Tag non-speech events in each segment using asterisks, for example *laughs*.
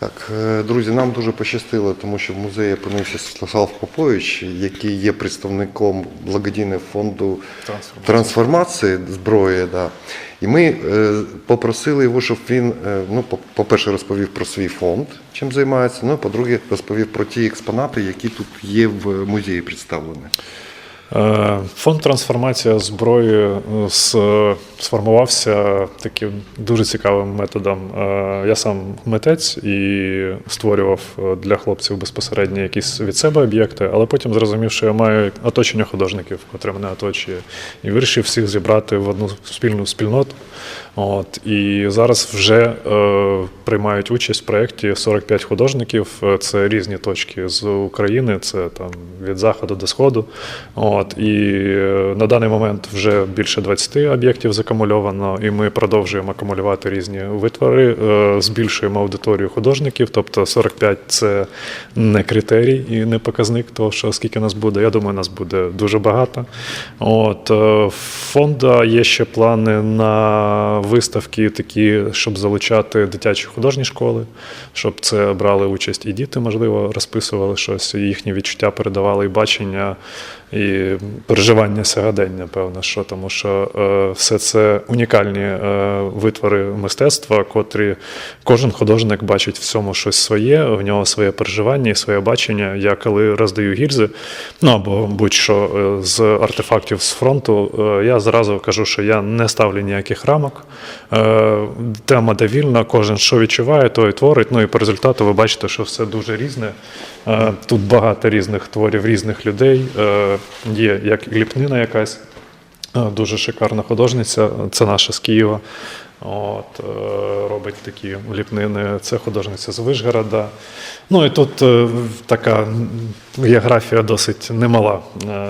Так, е, друзі, нам дуже пощастило, тому що в музеї опинився Святослав Попович, який є представником благодійного фонду Трансформація. трансформації зброї. Да. І ми е, попросили його, щоб він, е, ну, по- по-перше, розповів про свій фонд, чим займається. Ну, по-друге, розповів про ті експонати, які тут є в музеї представлені. Е, Фонд трансформація зброї е, сформувався таким дуже цікавим методом. Е, Я сам митець і створював для хлопців безпосередньо якісь від себе об'єкти, але потім зрозумів, що я маю оточення художників, котре мене оточує, і вирішив всіх зібрати в одну спільну спільноту. От, і зараз вже е, приймають участь в проєкті 45 художників. Це різні точки з України, це там від заходу до сходу. От, і е, на даний момент вже більше 20 об'єктів закумульовано, і ми продовжуємо акумулювати різні витвори, е, збільшуємо аудиторію художників. Тобто 45 це не критерій і не показник того, що скільки нас буде. Я думаю, нас буде дуже багато. От, е, фонда є ще плани на виставки, такі, щоб залучати дитячі художні школи, щоб це брали участь і діти, можливо, розписували щось, їхні відчуття передавали і бачення, і переживання сьогодення, певно, що тому що е, все це унікальні е, витвори мистецтва, котрі кожен художник бачить в цьому щось своє, в нього своє переживання і своє бачення. Я коли роздаю гільзи, ну або будь-що е, з артефактів з фронту, е, я зразу кажу, що я не ставлю ніяких рамок. Е, Тема де вільна, кожен що відчуває, то і творить. Ну і по результату ви бачите, що все дуже різне. Е, Тут багато різних творів, різних людей. Е, Є як ліпнина якась. Е, Дуже шикарна художниця, це наша з Києва. От, е, робить такі ліпнини. Це художниця з Вишгорода. Ну і тут е, така географія досить немала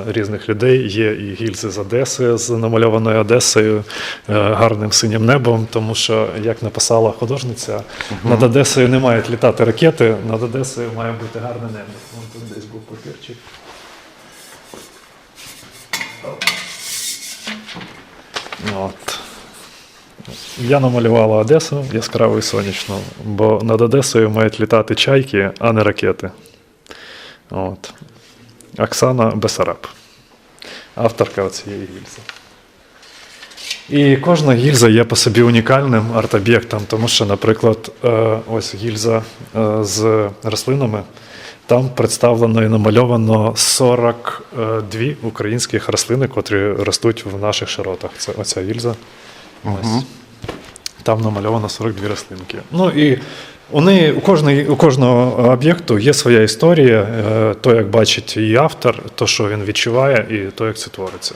різних людей. Є і гільзи з Одеси з намальованою Одесою, гарним синім небом, тому що, як написала художниця, над Одесою не мають літати ракети, над Одесою має бути гарне небо. Вон тут десь був папірчик. От. Я намалювала Одесу яскраво і сонячно, бо над Одесою мають літати чайки, а не ракети. От. Оксана Бесараб, авторка цієї гільзи. І кожна гільза є по собі унікальним арт-об'єктом, тому що, наприклад, е, ось гільза е, з рослинами. Там представлено і намальовано 42 українських рослини, котрі ростуть в наших широтах. Це оця гільза. Ось. Там намальовано 42 рослинки. Ну і у у кожної, у кожного об'єкту є своя історія, е, то, як бачить її автор, то, що він відчуває, і то, як це твориться.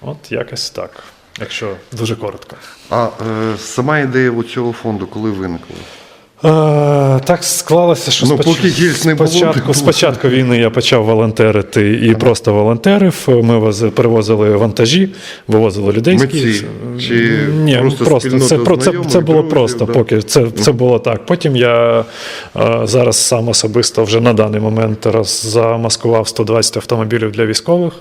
От якось так, якщо дуже коротко. А е, сама ідея у цього фонду коли виникла? Е, так склалося, що Ну, споч- поки не було, спочатку, було. спочатку війни я почав волонтерити і просто волонтерив. Ми вози- перевозили вантажі, вивозили людей Митці? Чи Ні, просто просто, це, про- це, це було друзів, просто, да? поки це, це було так. Потім я е, зараз сам особисто вже на даний момент роз- замаскував 120 автомобілів для військових.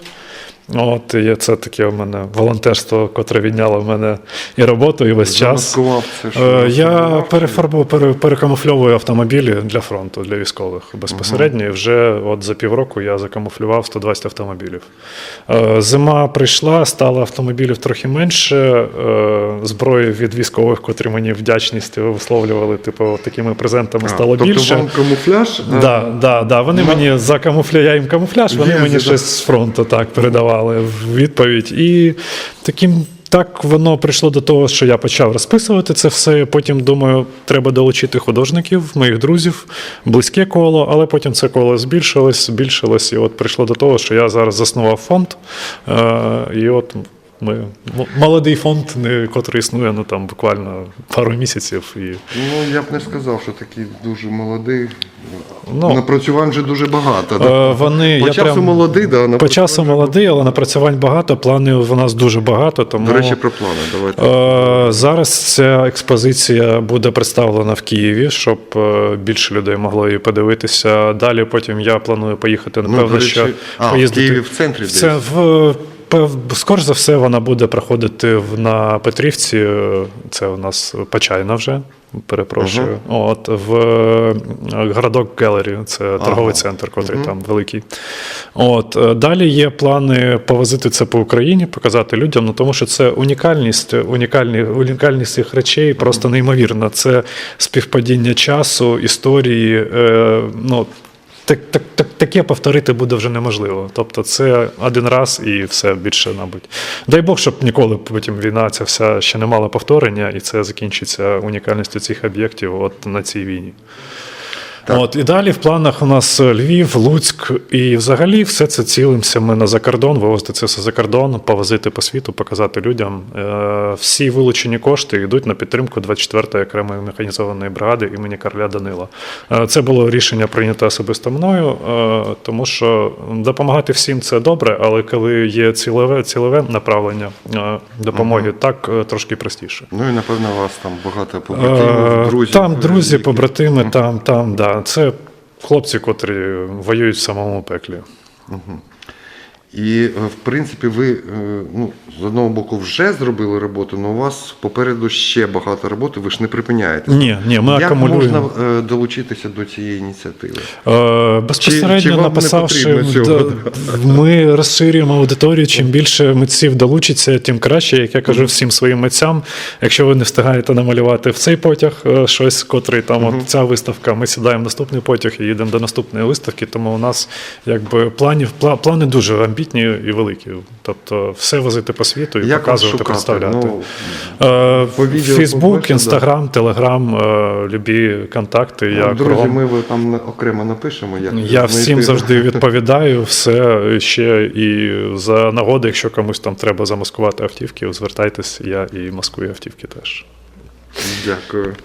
От і це таке в мене волонтерство, котре відняло в мене і роботу, і весь час. Це, Е, Я перефарбую, пере, перекамуфльовую автомобілі для фронту, для військових безпосередньо. І вже от за півроку я закамуфлював 120 автомобілів. Е, Зима прийшла, стало автомобілів трохи менше. е, Зброї від військових, котрі мені вдячність висловлювали, типу, такими презентами А, стало тобто більше. вам камуфляж? а, Да, да, да. Вони мені за камуфля, я їм камуфляж, вони Є, мені щось з фронту так передавали в відповідь. І таким. Так воно прийшло до того, що я почав розписувати це все. Потім думаю, треба долучити художників, моїх друзів, близьке коло, але потім це коло збільшилось, збільшилось, і от прийшло до того, що я зараз заснував фонд. Е, і от ми молодий фонд, котрий існує ну там буквально пару місяців. І Ну, я б не сказав, що такий дуже молодий. Ну, Напрацювань вже дуже багато. да? Е, Вони, По я часу прям, молодий, да, по часу молодий, але напрацювань багато, планів у нас дуже багато. Тому До речі, про плани. Давайте. е, зараз ця експозиція буде представлена в Києві, щоб е, більше людей могло її подивитися. Далі потім я планую поїхати, Ну, напевно, до речі, що а, в. Києві в центрі Це десь? в скоріш за все, вона буде проходити на Петрівці. Це у нас Почайна вже. перепрошую. От в е, городок Гелері, це торговий Ага. центр, котрий там великий. От е, далі є плани повозити це по Україні, показати людям, ну тому що це унікальність, унікальні, унікальність цих речей просто неймовірна. Це співпадіння часу, історії. Е, ну, так, так, таке повторити буде вже неможливо. Тобто це один раз і все більше, мабуть. Дай Бог, щоб ніколи потім війна ця вся ще не мала повторення, і це закінчиться унікальністю цих об'єктів от на цій війні. От, і далі в планах у нас Львів, Луцьк, і взагалі все це цілимося ми на закордон, вивозити це все за кордон, повозити по світу, показати людям. Е, всі вилучені кошти йдуть на підтримку 24-ї окремої механізованої бригади імені Карля Данила. Е, це було рішення прийнято особисто мною, е, тому що допомагати всім це добре, але коли є цілеве, цілеве направлення е, допомоги, так е, трошки простіше. Ну і напевно у вас там багато побратимів, Е, друзів. Там друзі, побратими, там, там, да. Це хлопці, котрі воюють в самому пеклі. І е, в принципі, ви е, ну, з одного боку вже зробили роботу, але у вас попереду ще багато роботи, ви ж не припиняєте. Ні, ні, ми Як акумулюємо. можна е, долучитися до цієї ініціативи? Е, Безпосередньо чи вам написавши, цього? ми розширюємо аудиторію. Чим більше митців долучиться, тим краще. Як я кажу всім своїм митцям, якщо ви не встигаєте намалювати в цей потяг щось, котрий там от ця виставка, ми сідаємо в наступний потяг і їдемо до наступної виставки. Тому у нас якби планів пла- плани дуже амбітні і великі. Тобто, все возити по світу і Як показувати, представляти. Ну, Е, Фейсбук. Інстаграм, Телеграм, е, любі контакти. Я Друзі, кругом. ми там окремо напишемо. Як Я всім *laughs* завжди відповідаю, все ще і за нагоди, якщо комусь там треба замаскувати автівки, звертайтесь, я і маскую автівки теж. Дякую.